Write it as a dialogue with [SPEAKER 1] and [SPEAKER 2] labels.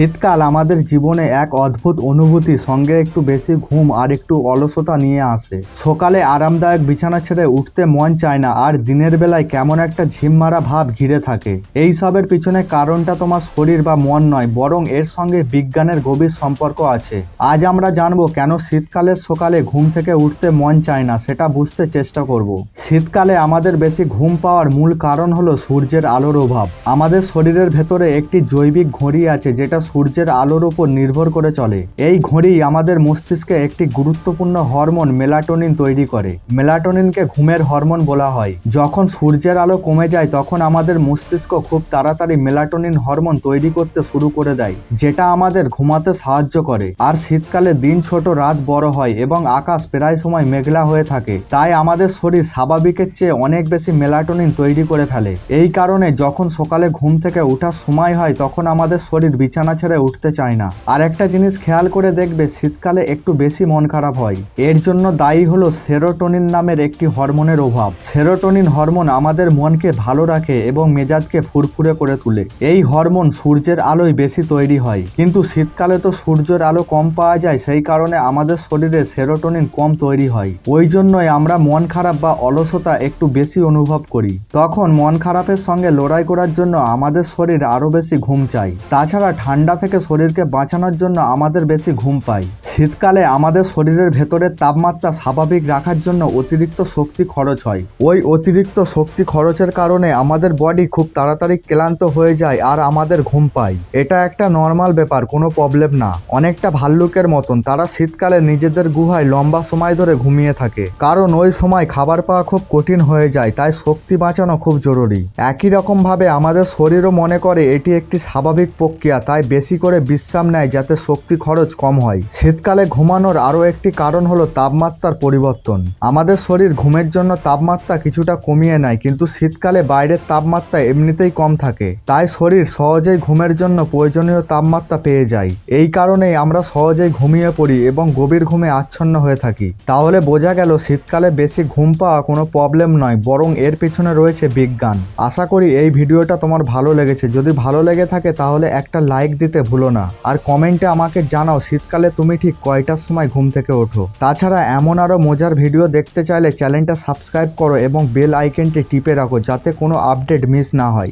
[SPEAKER 1] শীতকাল আমাদের জীবনে এক অদ্ভুত অনুভূতি। সঙ্গে একটু বেশি ঘুম আর একটু অলসতা নিয়ে আসে। সকালে আরামদায়ক বিছানা ছেড়ে উঠতে মন চায় না আর দিনের বেলায় কেমন একটা ঝিমমারা ভাব ঘিরে থাকে। এই সবের পিছনে কারণটা তোমার শরীর বা মন নয়, বরং এর সঙ্গে বিজ্ঞানের গভীর সম্পর্ক আছে। আজ আমরা জানব কেন শীতকালের সকালে ঘুম থেকে উঠতে মন চায় না, সেটা বুঝতে চেষ্টা করব। শীতকালে আমাদের বেশি ঘুম পাওয়ার মূল কারণ হলো সূর্যের আলোর অভাব। আমাদের শরীরের ভেতরে একটি জৈবিক ঘড়ি আছে, যেটা সূর্যের আলোর উপর নির্ভর করে চলে। এই ঘড়ি আমাদের মস্তিষ্কে একটি গুরুত্বপূর্ণ হরমোন মেলাটোনিন তৈরি করে। মেলাটোনিনকে ঘুমের হরমোন বলা হয়। যখন সূর্যের আলো কমে যায়, তখন আমাদের মস্তিষ্ক খুব তাড়াতাড়ি মেলাটোনিন হরমোন তৈরি করতে শুরু করে দেয়, যেটা আমাদের ঘুমাতে সাহায্য করে। আর শীতকালে দিন ছোট, রাত বড় হয় এবং আকাশ প্রায় সময় মেঘলা হয়ে থাকে। তাই আমাদের শরীর স্বাভাবিকের চেয়ে অনেক বেশি মেলাটোনিন তৈরি করে ফেলে। এই কারণে যখন সকালে ঘুম থেকে ওঠার সময় হয়, তখন আমাদের শরীর বিছানা ছেড়ে উঠতে চায় না। আর একটা জিনিস খেয়াল করে দেখবে, শীতকালে একটু বেশি মন খারাপ হয়। এর জন্য দায়ী হলো সেরোটোনিন নামের একটি হরমোনের অভাব। সেরোটোনিন হরমোন আমাদের মনকে ভালো রাখে এবং মেজাজকে ফুরফুরে করে তোলে। এই হরমোন সূর্যের আলোয় বেশি তৈরি হয়। কিন্তু শীতকালে তো সূর্যের আলো কম পাওয়া যায়, সেই কারণে আমাদের শরীরে সেরোটোনিন কম তৈরি হয়। ওই জন্যই আমরা মন খারাপ বা অলসতা একটু বেশি অনুভব করি। তখন মন খারাপের সঙ্গে লড়াই করার জন্য আমাদের শরীর আরও বেশি ঘুম চাই তাছাড়া ঠান্ডা থেকে শরীরকে বাঁচানোর জন্য আমাদের বেশি ঘুম পাই শীতকালে আমাদের শরীরের ভেতরের তাপমাত্রা স্বাভাবিক রাখার জন্য অতিরিক্ত শক্তি খরচ হয়। ওই অতিরিক্ত শক্তি খরচের কারণে আমাদের বডি খুব তাড়াতাড়ি ক্লান্ত হয়ে যায় আর আমাদের ঘুম পায়। এটা একটা নর্মাল ব্যাপার, কোনো প্রবলেম না। অনেকটা ভাল্লুকের মতন, তারা শীতকালে নিজেদের গুহায় লম্বা সময় ধরে ঘুমিয়ে থাকে। কারণ ওই সময় খাবার পাওয়া খুব কঠিন হয়ে যায়, তাই শক্তি বাঁচানো খুব জরুরি। একই রকমভাবে আমাদের শরীরও মনে করে এটি একটি স্বাভাবিক প্রক্রিয়া, তাই বেশি করে বিশ্রাম নেয় যাতে শক্তি খরচ কম হয়। শীতকালে ঘুমানোর আরও একটি কারণ হলো তাপমাত্রার পরিবর্তন। আমাদের শরীর ঘুমের জন্য তাপমাত্রা কিছুটা কমিয়ে নেয়, কিন্তু শীতকালে বাইরের তাপমাত্রা এমনিতেই কম থাকে। তাই শরীর সহজেই ঘুমের জন্য প্রয়োজনীয় তাপমাত্রা পেয়ে যায়। এই কারণেই আমরা সহজেই ঘুমিয়ে পড়ি এবং গভীর ঘুমে আচ্ছন্ন হয়ে থাকি। তাহলে বোঝা গেল শীতকালে বেশি ঘুম পাওয়া কোনো প্রবলেম নয়, বরং এর পেছনে রয়েছে বিজ্ঞান। আশা করি এই ভিডিওটা তোমার ভালো লেগেছে। যদি ভালো লেগে থাকে তাহলে একটা লাইক দিতে ভুলো না। আর কমেন্টে আমাকে জানাও, শীতকালে তুমি ঠিক কয়টার সময় ঘুম থেকে ওঠো। তাছাড়া এমন আরও মজার ভিডিও দেখতে চাইলে চ্যানেলটা সাবস্ক্রাইব করো এবং বেল আইকনটি টিপে রাখো যাতে কোনো আপডেট মিস না হয়।